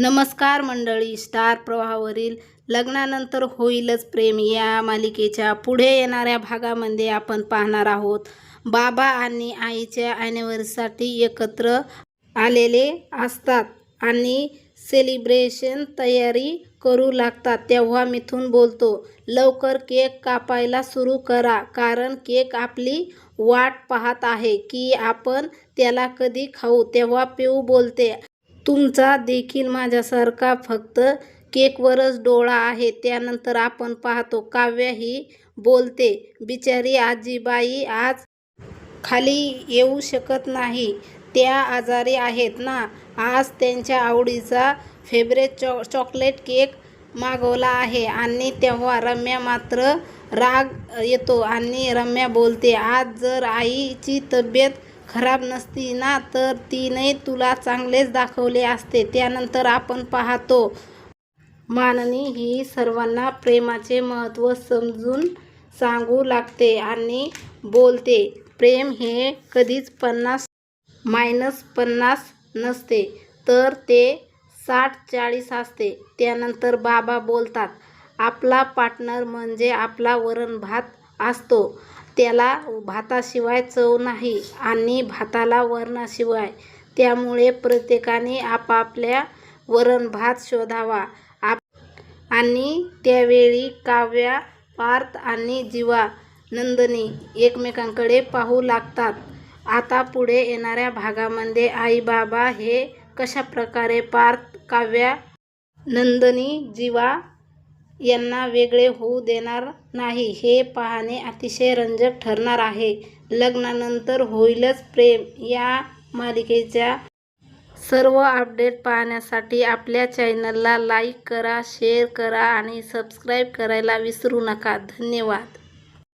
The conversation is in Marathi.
नमस्कार मंडळी. स्टार प्रवाहावरील लग्नानंतर होईलच प्रेम. या मालिकेच्या पुढे येणाऱ्या भागामध्ये आपण पाहणार आहोत बाबा आणि आईच्या ॲनिव्हर्सरीसाठी एकत्र आलेले असतात आणि सेलिब्रेशन तयारी करू लागतात. तेव्हा मिथून बोलतो लवकर केक कापायला सुरू करा कारण केक आपली वाट पाहत आहे की आपण त्याला कधी खाऊ? तेव्हा पिऊ बोलते तुमचा देखील माझ्यासारखा फक्त केकवरच डोळा आहे. त्यानंतर आपण पाहतो काव्या ही बोलते बिचारी आजीबाई आज खाली येऊ शकत नाही. त्या आजारी आहेत ना. आज त्यांच्या आवडीचा फेवरेट चॉ चॉकलेट केक मागवला आहे आणि तेव्हा रम्या मात्र राग येतो आणि रम्या बोलते आज जर आईची तब्येत खराब नसती ना तर तिने तुला चांगलेच दाखवले असते. त्यानंतर आपण पाहतो. माननी ही सर्वांना प्रेमाचे महत्त्व समजून सांगू लागते आणि बोलते. प्रेम हे कधीच पन्नास मायनस पन्नास नसते तर ते साठ चाळीस असते. त्यानंतर बाबा बोलतात आपला पार्टनर म्हणजे आपला वरण भात असतो. त्याला भाताशिवाय चव नाही आणि भाताला वरणाशिवाय. त्यामुळे प्रत्येकाने आपापल्या वरण भात शोधावा. आप आणि त्यावेळी काव्या पार्थ आणि जीवा नंदनी एकमेकांकडे पाहू लागतात. आता पुढे येणाऱ्या भागामध्ये आई बाबा हे कशा प्रकारे पार्थ काव्या नंदनी जीवा यांना वेगळे होऊ देणार नाही. हे पाहणे अतिशय रंजक ठरणार आहे. लग्नानंतर होईलच प्रेम. या मालिकेच्या सर्व अपडेट पाहण्यासाठी आपल्या चॅनलला लाईक करा शेअर करा आणि सबस्क्राईब करायला विसरू नका. धन्यवाद.